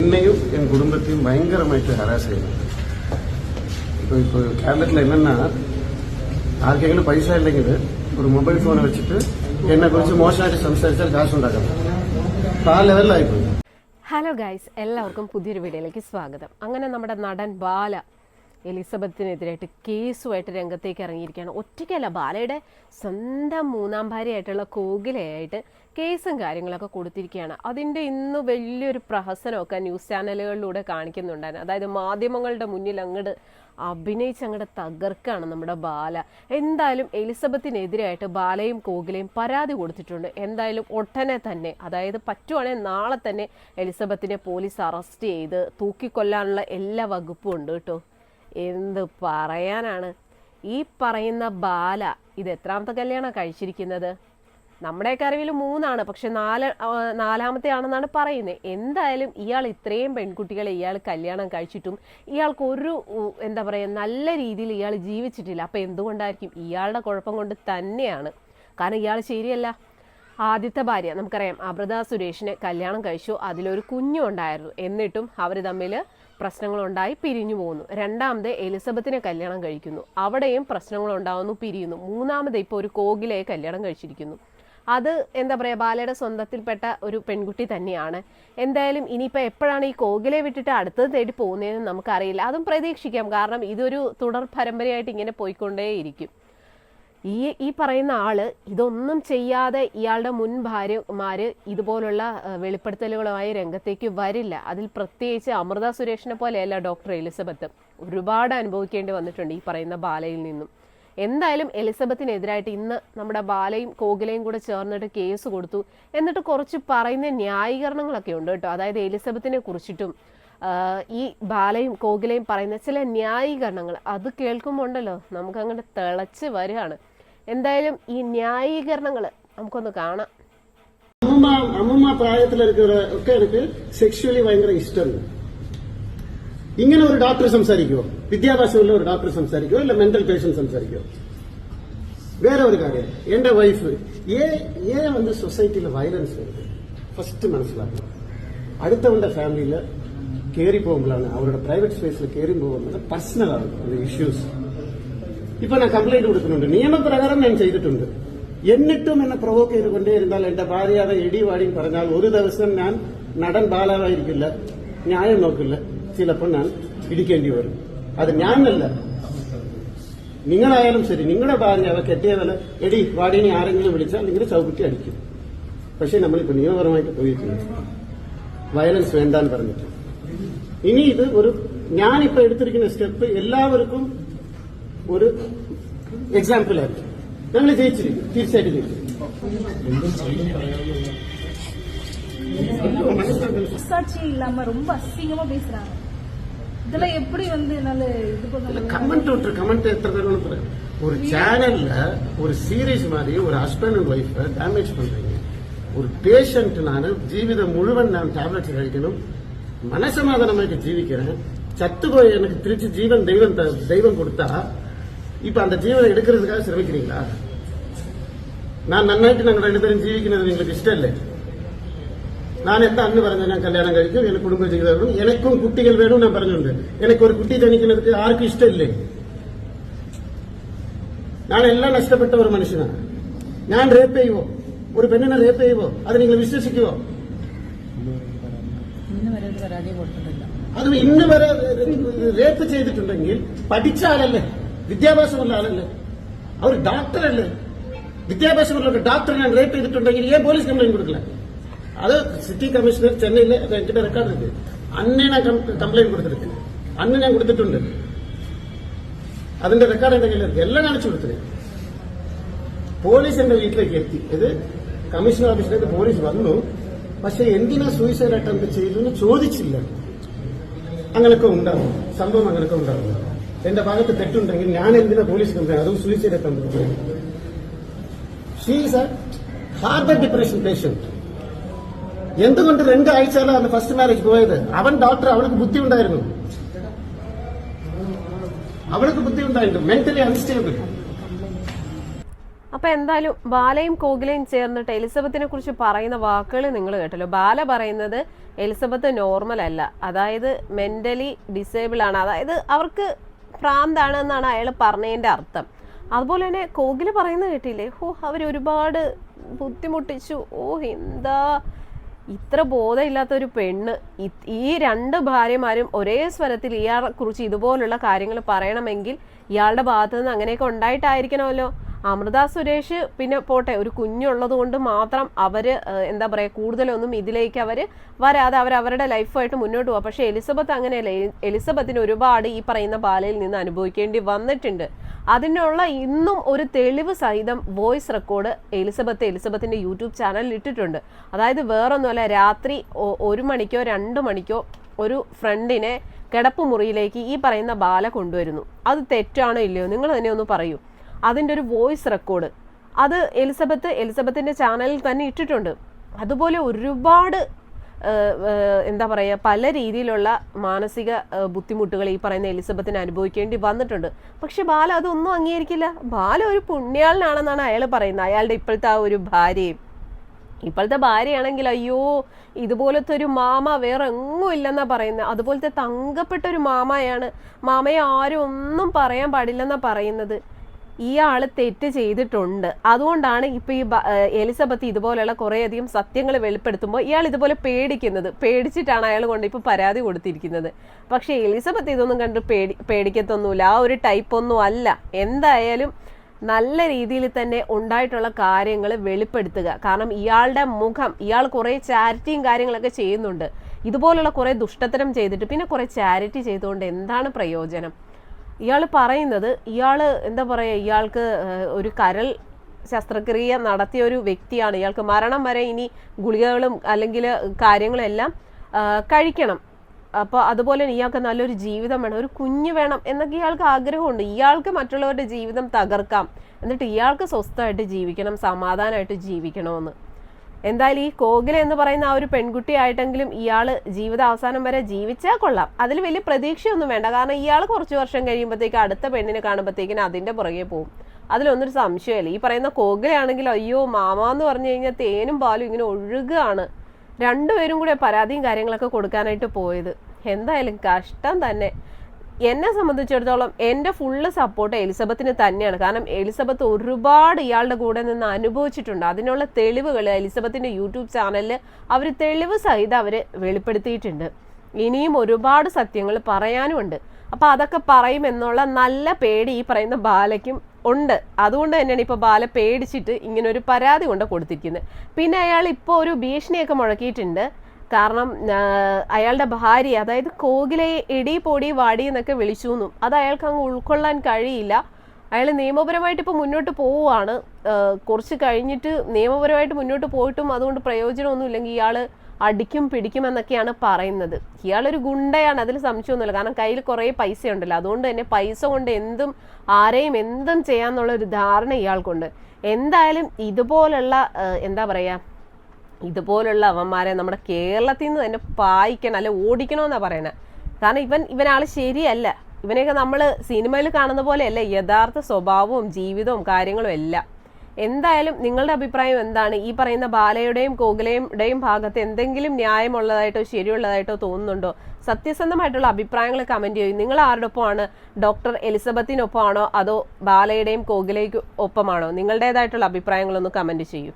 എന്നെയും എൻ കുടുംബത്തെയും ഭയങ്കരമായിട്ട് ഹരാസ് ചെയ്യുന്നു. ഇപ്പൊ ഇപ്പൊ കേരളത്തിൽ എന്നാ ആർക്കെങ്കിലും പൈസ ഇല്ലെങ്കിൽ ഒരു മൊബൈൽ ഫോൺ വെച്ചിട്ട് എന്നെ കുറിച്ച് മോശമായിട്ട് സംസാരിച്ചാൽ കാശുണ്ടാക്കണം അപ്പോൾ ആ ലെവലിലായിപ്പോയി ഹലോ ഗായ്സ് എല്ലാവർക്കും പുതിയൊരു വീഡിയോയിലേക്ക് സ്വാഗതം. അങ്ങനെ നമ്മുടെ നടൻ ബാല എലിസബത്തിനെതിരായിട്ട് കേസുമായിട്ട് രംഗത്തേക്ക് ഇറങ്ങിയിരിക്കുകയാണ്. ഒറ്റയ്ക്കല്ല ബാലയുടെ സ്വന്തം മൂന്നാം ഭാര്യയായിട്ടുള്ള കോകിലയായിട്ട് കേസും കാര്യങ്ങളൊക്കെ കൊടുത്തിരിക്കുകയാണ്. അതിന്റെ ഇന്ന് വലിയൊരു പ്രഹസനമൊക്കെ ന്യൂസ് ചാനലുകളിലൂടെ കാണിക്കുന്നുണ്ടായിരുന്നു. അതായത് മാധ്യമങ്ങളുടെ മുന്നിൽ അങ്ങോട്ട് അഭിനയിച്ച് അങ്ങോട്ട് തകർക്കാണ് നമ്മുടെ ബാല. എന്തായാലും എലിസബത്തിനെതിരായിട്ട് ബാലയും കോകിലയും പരാതി കൊടുത്തിട്ടുണ്ട്. എന്തായാലും ഒട്ടനെ തന്നെ അതായത് പറ്റുവാണെങ്കിൽ നാളെ തന്നെ എലിസബത്തിനെ പോലീസ് അറസ്റ്റ് ചെയ്ത് തൂക്കിക്കൊല്ലാനുള്ള എല്ലാ വകുപ്പും ഉണ്ട് കേട്ടോ. എന്ത് പറയാനാണ്? ഈ പറയുന്ന ബാല ഇത് എത്രാമത്തെ കല്യാണം കഴിച്ചിരിക്കുന്നത്? നമ്മുടെയൊക്കെ അറിവിൽ മൂന്നാണ് പക്ഷെ നാല് നാലാമത്തെ ആണെന്നാണ് പറയുന്നത് എന്തായാലും ഇയാൾ ഇത്രയും പെൺകുട്ടികളെ ഇയാൾ കല്യാണം കഴിച്ചിട്ടും ഇയാൾക്ക് ഒരു എന്താ പറയുക നല്ല രീതിയിൽ ഇയാൾ ജീവിച്ചിട്ടില്ല. അപ്പം എന്തുകൊണ്ടായിരിക്കും? ഇയാളുടെ കുഴപ്പം കൊണ്ട് തന്നെയാണ്. കാരണം ഇയാൾ ശരിയല്ല. ആദ്യത്തെ ഭാര്യ നമുക്കറിയാം അമൃത സുരേഷിനെ കല്യാണം കഴിച്ചു. അതിലൊരു കുഞ്ഞുണ്ടായിരുന്നു. എന്നിട്ടും അവർ തമ്മിൽ പ്രശ്നങ്ങളുണ്ടായി പിരിഞ്ഞു പോകുന്നു. രണ്ടാമത് എലിസബത്തിനെ കല്യാണം കഴിക്കുന്നു. അവിടെയും പ്രശ്നങ്ങളുണ്ടാവുന്നു പിരിയുന്നു. മൂന്നാമത് ഇപ്പോൾ ഒരു കോകിലയെ കല്യാണം കഴിച്ചിരിക്കുന്നു. അത് എന്താ പറയുക ബാലയുടെ സ്വന്തത്തിൽപ്പെട്ട ഒരു പെൺകുട്ടി തന്നെയാണ്. എന്തായാലും ഇനിയിപ്പോൾ എപ്പോഴാണ് ഈ കോകിലെ വിട്ടിട്ട് അടുത്തത് തേടി പോകുന്നതെന്ന് നമുക്കറിയില്ല. അതും പ്രതീക്ഷിക്കാം. കാരണം ഇതൊരു തുടർ പരമ്പരയായിട്ട് ഇങ്ങനെ പോയിക്കൊണ്ടേയിരിക്കും. ഈ ഈ പറയുന്ന ആൾ ഇതൊന്നും ചെയ്യാതെ ഇയാളുടെ മുൻ ഭാര്യമാര് ഇതുപോലുള്ള വെളിപ്പെടുത്തലുകളുമായി രംഗത്തേക്ക് വരില്ല. അതിൽ പ്രത്യേകിച്ച് അമൃത സുരേഷിനെ പോലെയല്ല ഡോക്ടർ എലിസബത്ത്. ഒരുപാട് അനുഭവിക്കേണ്ടി വന്നിട്ടുണ്ട് ഈ പറയുന്ന ബാലയിൽ നിന്നും. എന്തായാലും എലിസബത്തിനെതിരായിട്ട് ഇന്ന് നമ്മുടെ ബാലയും കോകിലയും കൂടെ ചേർന്നിട്ട് കേസ് കൊടുത്തു. എന്നിട്ട് കുറച്ച് പറയുന്ന ന്യായീകരണങ്ങളൊക്കെ ഉണ്ട് കേട്ടോ. അതായത് എലിസബത്തിനെ കുറിച്ചിട്ടും ഈ ബാലയും കോകിലയും പറയുന്ന ചില ന്യായീകരണങ്ങൾ. അത് കേൾക്കുമ്പോണ്ടല്ലോ നമുക്ക് അങ്ങോട്ട് തിളച്ച് വരികയാണ്. എന്തായാലും ഈ ന്യായീകരണങ്ങൾ നമുക്കൊന്ന് കാണാം. അമ്മമ്മ അമ്മമ്മ പ്രായത്തിലിരിക്കുന്ന ഒക്കെ എനിക്ക് സെക്ഷുവലി ഭയങ്കര ഇഷ്ടം ഇങ്ങനെ ഒരു ഡോക്ടർ സംസാരിക്കുമോ വിദ്യാഭ്യാസമുള്ള ഒരു ഡോക്ടർ സംസാരിക്കുമോ അല്ല മെന്റൽ പേഷ്യൻ സംസാരിക്കുമോ വേറെ ഒരു കാര്യം. എന്റെ വൈഫ് ഏ വന്ന് സൊസൈറ്റിയിൽ വയലൻസ് വരുന്നത് ഫസ്റ്റ് മനസ്സിലാക്കുക അടുത്തവന്റെ ഫാമിലിയിൽ കയറി പോകുമ്പോഴാണ് അവരുടെ പ്രൈവറ്റ് സ്പേസിൽ കയറി പോകുന്നത് പേഴ്സണലാണ് ഇഷ്യൂസ് ഇപ്പൊ ഞാൻ കംപ്ലൈന്റ് കൊടുക്കുന്നുണ്ട്. നിയമപ്രകാരം ഞാൻ ചെയ്തിട്ടുണ്ട്. എന്നിട്ടും എന്നെ പ്രൊവോക്ക് ചെയ്തുകൊണ്ടേ ഇരുന്നാൽ എന്റെ ഭാര്യ എടി വാടിയും പറഞ്ഞാൽ ഒരു ദിവസം ഞാൻ നടൻ ബാലാവായിരിക്കില്ല. ന്യായം നോക്കില്ല. ചിലപ്പോൾ ഞാൻ ഇടിക്കേണ്ടി വരും. അത് ഞാനല്ല. നിങ്ങളായാലും ശരി നിങ്ങളുടെ ഭാര്യ അവ കെട്ടിയതല്ല എടി വാടിനെ ആരെങ്കിലും വിളിച്ചാൽ നിങ്ങൾ ചവിട്ടി അടിക്കും. പക്ഷെ നമ്മളിപ്പോ നിയമപരമായിട്ട് പോയിട്ടുണ്ട് വയലൻസ് വേണ്ടാന്ന് പറഞ്ഞിട്ട്. ഇനി ഇത് ഒരു ഞാനിപ്പോ എടുത്തിരിക്കുന്ന സ്റ്റെപ്പ് എല്ലാവർക്കും ഒരു എക്സാമ്പിൾ ആയിരിക്കും ഞങ്ങൾ ജയിച്ചിരിക്കും തീർച്ചയായിട്ടും ജയിച്ചിരിക്കും உசாட்சி ரொம்ப அசிங்கமா பேசுறாங்க. இதெல்லாம் எப்படி வந்து என்னால கமெண்ட் விட்டு கமெண்ட் எத்தனை ஒரு சேனல்ல ஒரு சீரீஸ் மாதிரி ஒரு ஹஸ்பண்ட் அண்ட் ஒய்ஃபை டேமேஜ் பண்றீங்க. ஒரு பேஷண்ட் நான் ஜீவிதம் முழுவன் நான் டேப்லெட்ஸ் கழிக்கணும். மனசமாதானமாக ஜீவிக்கிறேன். சத்து போய் எனக்கு திருச்சி ஜீவன் தெய்வம் தெய்வம் கொடுத்தா இப்ப அந்த ஜீவனை எடுக்கிறதுக்காக சிரமிக்கிறீங்களா நான் நன்னாയിട്ട് ഞങ്ങൾ രണ്ടുപേരും ജീവിക്കുന്നത് നിങ്ങൾക്ക് ഇഷ്ടമല്ലേ நான் எந்த அண்ணு പറഞ്ഞു ഞാൻ കല്യാണം കഴിക്കും എനിക്ക് കുടുംബം ജീവിതം എനിക്കും കുട്ടികൾ വേണം ഞാൻ പറഞ്ഞുണ്ട് എനിക്ക് ഒരു കുട്ടി ജനിക്കുന്നത് ആർക്കും ഇഷ്ടമില്ലേ ഞാൻ എല്ലാം നഷ്ടപ്പെട്ട ഒരു മനുഷ്യനാണ്. ഞാൻ റേപ്പ് ചെയ്യുവോ? ഒരു പെണ്ണിനെ റേപ്പ് ചെയ്യുവോ? അത് നിങ്ങൾ വിശ്വസിക്കുവോ? അത് ഇന്ന് വരെ റേപ്പ് ചെയ്തിട്ടുണ്ടെങ്കിൽ പഠിച്ചാലല്ലേ വിദ്യാഭ്യാസമുള്ള ആളല്ലേ? അവർ ഡോക്ടറല്ലേ? വിദ്യാഭ്യാസമുള്ളവർക്ക് ഡോക്ടറെ ഞാൻ റേപ്പ് ചെയ്തിട്ടുണ്ടെങ്കിൽ ഏ പോലീസ് കംപ്ലൈന്റ് കൊടുക്കില്ല? അത് സിറ്റി കമ്മീഷണർ ചെന്നൈയിലെ എന്റെ റെക്കോർഡ് ഉണ്ട് അന്നേ ഞാൻ കംപ്ലൈന്റ് കൊടുത്തിരിക്കുന്നത് അന്ന് ഞാൻ കൊടുത്തിട്ടുണ്ട്. അതിന്റെ റെക്കോർഡ് എന്തെങ്കിലും കയ്യിലെത്തി എല്ലാം കാണിച്ചു കൊടുത്തത് പോലീസ് എന്റെ വീട്ടിലേക്ക് എത്തി. ഇത് കമ്മീഷണർ ഓഫീസിലേക്ക് പോലീസ് വന്നു. പക്ഷെ എന്തിനാ സൂയിസൈഡ് അറ്റംപ്റ്റ് ചെയ്തു എന്ന് ചോദിച്ചില്ല. അങ്ങനെയൊക്കെ ഉണ്ടാവും. സംഭവം അങ്ങനെയൊക്കെ ഉണ്ടാവും. എന്റെ ഭാഗത്ത് തെറ്റുണ്ടെങ്കിൽ ഞാൻ എന്തിനാ പോലീസ് കംപ്ലൈന്റ് അതും suicide attempt she's a harbour depression patient എന്തുകൊണ്ട് രണ്ടാഴ്ചയിലാണ് ഫസ്റ്റ് മാരേജ് പോയത്? അവൻ ഡോക്ടർ അവൾക്ക് ബുദ്ധി ഉണ്ടായിരുന്നു അവൾക്ക് ബുദ്ധി ഉണ്ടായിരുന്നു മെന്റലി അൺസ്റ്റേബിൾ അപ്പൊ എന്തായാലും ബാലയും കോകിലയും ചേർന്നിട്ട് എലിസബത്തിനെ കുറിച്ച് പറയുന്ന വാക്കുകൾ നിങ്ങൾ കേട്ടല്ലോ. ബാല പറയുന്നത് എലിസബത്ത് നോർമൽ അല്ല. അതായത് മെന്റലി ഡിസേബിൾ ആണ്. അതായത് അവർക്ക് ഭ്രാന്താണ് എന്നാണ് അയാൾ പറഞ്ഞതിന്റെ അർത്ഥം. അതുപോലെ തന്നെ കോകില പറയുന്നത് കേട്ടില്ലേ? ഓ അവർ ഒരുപാട് ബുദ്ധിമുട്ടിച്ചു. ഓ എന്താ? ഇത്ര ബോധമില്ലാത്ത ഒരു പെണ്ണ്. ഈ രണ്ട് ഭാര്യമാരും ഒരേ സ്വരത്തിൽ ഇയാളെ കുറിച്ച് ഇതുപോലുള്ള കാര്യങ്ങൾ പറയണമെങ്കിൽ ഇയാളുടെ ഭാഗത്തു നിന്ന് അങ്ങനെയൊക്കെ ഉണ്ടായിട്ടായിരിക്കണമല്ലോ. അമൃത സുരേഷ് പിന്നെ പോട്ടെ ഒരു കുഞ്ഞുള്ളത് കൊണ്ട് മാത്രം അവർ എന്താ പറയാ കൂടുതലൊന്നും ഇതിലേക്ക് അവർ വരാതെ അവർ അവരുടെ ലൈഫായിട്ട് മുന്നോട്ട് പോകാം പക്ഷേ എലിസബത്ത് അങ്ങനെയല്ല. എലിസബത്തിന് ഒരുപാട് ഈ പറയുന്ന ബാലയിൽ നിന്ന് അനുഭവിക്കേണ്ടി വന്നിട്ടുണ്ട്. അതിനുള്ള ഇന്നും ഒരു തെളിവ് സഹിതം വോയിസ് റെക്കോർഡ് എലിസബത്ത് എലിസബത്തിന്റെ യൂട്യൂബ് ചാനലിൽ ഇട്ടിട്ടുണ്ട്. അതായത് വേറൊന്നുമല്ല രാത്രി ഒരു മണിക്കോ രണ്ട് മണിക്കോ ഒരു ഫ്രണ്ടിനെ കിടപ്പ് മുറിയിലേക്ക് ഈ പറയുന്ന ബാല കൊണ്ടുവരുന്നു. അത് തെറ്റാണോ ഇല്ലയോ? നിങ്ങൾ തന്നെ ഒന്ന് പറയൂ. അതിന്റെ ഒരു വോയിസ് റെക്കോർഡ്. അത് എലിസബത്ത് എലിസബത്തിന്റെ ചാനലിൽ തന്നെ ഇട്ടിട്ടുണ്ട്. അതുപോലെ ഒരുപാട് എന്താ പറയുക പല രീതിയിലുള്ള മാനസിക ബുദ്ധിമുട്ടുകൾ ഈ പറയുന്ന എലിസബത്തിന് അനുഭവിക്കേണ്ടി വന്നിട്ടുണ്ട്. പക്ഷെ ബാല അതൊന്നും അംഗീകരിക്കില്ല. ബാല ഒരു പുണ്യാളനാണെന്നാണ് അയാൾ പറയുന്നത്. അയാളുടെ ഇപ്പോഴത്തെ ആ ഒരു ഭാര്യയും. ഇപ്പോഴത്തെ ഭാര്യയാണെങ്കിൽ അയ്യോ ഇതുപോലത്തെ ഒരു മാമ വേറെ എങ്ങും ഇല്ലെന്നാ പറയുന്നത്. അതുപോലത്തെ തങ്കപ്പെട്ട ഒരു മാമയാണ്. മാമയെ ആരും ഒന്നും പറയാൻ പാടില്ലെന്നാ പറയുന്നത്. ഇയാൾ തെറ്റ് ചെയ്തിട്ടുണ്ട്. അതുകൊണ്ടാണ് ഇപ്പൊ ഈ എലിസബത്ത് ഇതുപോലെയുള്ള കുറേയധികം സത്യങ്ങൾ വെളിപ്പെടുത്തുമ്പോൾ ഇയാൾ ഇതുപോലെ പേടിക്കുന്നത്. പേടിച്ചിട്ടാണ് അയാൾ കൊണ്ട് ഇപ്പൊ പരാതി കൊടുത്തിരിക്കുന്നത്. പക്ഷെ എലിസബത്ത് ഇതൊന്നും കണ്ട് പേടി പേടിക്കത്തൊന്നുമില്ല. ആ ഒരു ടൈപ്പ് ഒന്നും അല്ല. എന്തായാലും നല്ല രീതിയിൽ തന്നെ ഉണ്ടായിട്ടുള്ള കാര്യങ്ങൾ വെളിപ്പെടുത്തുക. കാരണം ഇയാളുടെ മുഖം ഇയാൾ കുറേ ചാരിറ്റിയും കാര്യങ്ങളൊക്കെ ചെയ്യുന്നുണ്ട്. ഇതുപോലുള്ള കുറേ ദുഷ്ടത്തരം ചെയ്തിട്ട് പിന്നെ കുറേ ചാരിറ്റി ചെയ്തുകൊണ്ട് എന്താണ് പ്രയോജനം? ഇയാൾ പറയുന്നത് ഇയാൾ എന്താ പറയുക ഇയാൾക്ക് ഒരു കരൽ ശസ്ത്രക്രിയ നടത്തിയ ഒരു വ്യക്തിയാണ്. ഇയാൾക്ക് മരണം വരെ ഇനി ഗുളികകളും അല്ലെങ്കിൽ കാര്യങ്ങളെല്ലാം കഴിക്കണം. അപ്പോൾ അതുപോലെ ഇയാൾക്ക് നല്ലൊരു ജീവിതം വേണം ഒരു കുഞ്ഞ് വേണം എന്നൊക്കെ ഇയാൾക്ക് ആഗ്രഹമുണ്ട്. ഇയാൾക്ക് മറ്റുള്ളവരുടെ ജീവിതം തകർക്കാം. എന്നിട്ട് ഇയാൾക്ക് സ്വസ്ഥമായിട്ട് ജീവിക്കണം സമാധാനമായിട്ട് ജീവിക്കണമെന്ന്. എന്തായാലും ഈ കോകില എന്ന് പറയുന്ന ആ ഒരു പെൺകുട്ടിയായിട്ടെങ്കിലും ഇയാൾ ജീവിത അവസാനം വരെ ജീവിച്ചാൽ കൊള്ളാം. അതിൽ വലിയ പ്രതീക്ഷയൊന്നും വേണ്ട. കാരണം ഇയാൾ കുറച്ച് വർഷം കഴിയുമ്പോഴത്തേക്ക് അടുത്ത പെണ്ണിനെ കാണുമ്പോഴത്തേക്കിന് അതിന്റെ പുറകെ പോകും അതിലൊന്നൊരു സംശയമില്ല. ഈ പറയുന്ന കോകിലയാണെങ്കിൽ അയ്യോ മാമ എന്ന് പറഞ്ഞു കഴിഞ്ഞാൽ തേനും പാലും ഇങ്ങനെ ഒഴുകുകയാണ് രണ്ടുപേരും കൂടെ പരാതിയും കാര്യങ്ങളൊക്കെ കൊടുക്കാനായിട്ട് പോയത്. എന്തായാലും കഷ്ടം തന്നെ. എന്നെ സംബന്ധിച്ചിടത്തോളം എന്റെ ഫുള്ള് സപ്പോർട്ട് എലിസബത്തിന് തന്നെയാണ്. കാരണം എലിസബത്ത് ഒരുപാട് ഇയാളുടെ കൂടെ നിന്ന് അനുഭവിച്ചിട്ടുണ്ട്. അതിനുള്ള തെളിവുകൾ എലിസബത്തിന്റെ യൂട്യൂബ് ചാനലിൽ അവർ തെളിവ് സഹിതം അവർ വെളിപ്പെടുത്തിയിട്ടുണ്ട്. ഇനിയും ഒരുപാട് സത്യങ്ങൾ പറയാനുമുണ്ട്. അപ്പൊ അതൊക്കെ പറയും എന്നുള്ള നല്ല പേടി ഈ പറയുന്ന ബാലയ്ക്കും ഉണ്ട്. അതുകൊണ്ട് തന്നെയാണ് ഇപ്പൊ ബാല പേടിച്ചിട്ട് ഇങ്ങനെ ഒരു പരാതി കൊണ്ട് കൊടുത്തിരിക്കുന്നത്. പിന്നെ അയാൾ ഇപ്പോൾ ഒരു ഭീഷണിയൊക്കെ മുഴക്കിയിട്ടുണ്ട്. കാരണം അയാളുടെ ഭാര്യ അതായത് കോകിലെ എടി പൊടി വാടി എന്നൊക്കെ വിളിച്ചു എന്നും അത് അയാൾക്ക് അങ്ങ് ഉൾക്കൊള്ളാൻ കഴിയില്ല. അയാൾ നിയമപരമായിട്ട് ഇപ്പോൾ മുന്നോട്ട് പോവുകയാണ് കുറച്ച് കഴിഞ്ഞിട്ട് നിയമപരമായിട്ട് മുന്നോട്ട് പോയിട്ടും അതുകൊണ്ട് പ്രയോജനമൊന്നും ഇല്ലെങ്കിൽ ഇയാൾ അടിക്കും പിടിക്കും എന്നൊക്കെയാണ് പറയുന്നത്. ഇയാളൊരു ഗുണ്ടയാണ് അതിൽ സംശയമൊന്നുമില്ല. കാരണം കയ്യിൽ കുറേ പൈസ ഉണ്ടല്ലോ അതുകൊണ്ട് തന്നെ പൈസ കൊണ്ട് എന്തും ആരെയും എന്തും ചെയ്യാന്നുള്ള ഒരു ധാരണ ഇയാൾക്കുണ്ട്. എന്തായാലും ഇതുപോലുള്ള എന്താ പറയുക ഇതുപോലുള്ള അവന്മാരെ നമ്മുടെ കേരളത്തിൽ നിന്ന് തന്നെ പായിക്കണം അല്ലെ ഓടിക്കണമെന്നാണ് പറയണത് കാരണം ഇവൻ ഇവനാൾ ശരിയല്ല. ഇവനെയൊക്കെ നമ്മൾ സിനിമയിൽ കാണുന്ന പോലെയല്ല യഥാർത്ഥ സ്വഭാവവും ജീവിതവും കാര്യങ്ങളും എല്ലാം. എന്തായാലും നിങ്ങളുടെ അഭിപ്രായം എന്താണ്? ഈ പറയുന്ന ബാലയുടെയും കോകുലയുടെയും ഭാഗത്ത് എന്തെങ്കിലും ന്യായമുള്ളതായിട്ടോ ശരിയുള്ളതായിട്ടോ തോന്നുന്നുണ്ടോ? സത്യസന്ധമായിട്ടുള്ള അഭിപ്രായങ്ങൾ കമന്റ് ചെയ്യും. നിങ്ങൾ ആരുടെ ഒപ്പമാണ് ഡോക്ടർ എലിസബത്തിനൊപ്പമാണോ? അതോ ബാലയുടെയും കോകുലയ്ക്ക് ഒപ്പമാണോ? നിങ്ങളുടേതായിട്ടുള്ള അഭിപ്രായങ്ങളൊന്ന് കമന്റ് ചെയ്യൂ.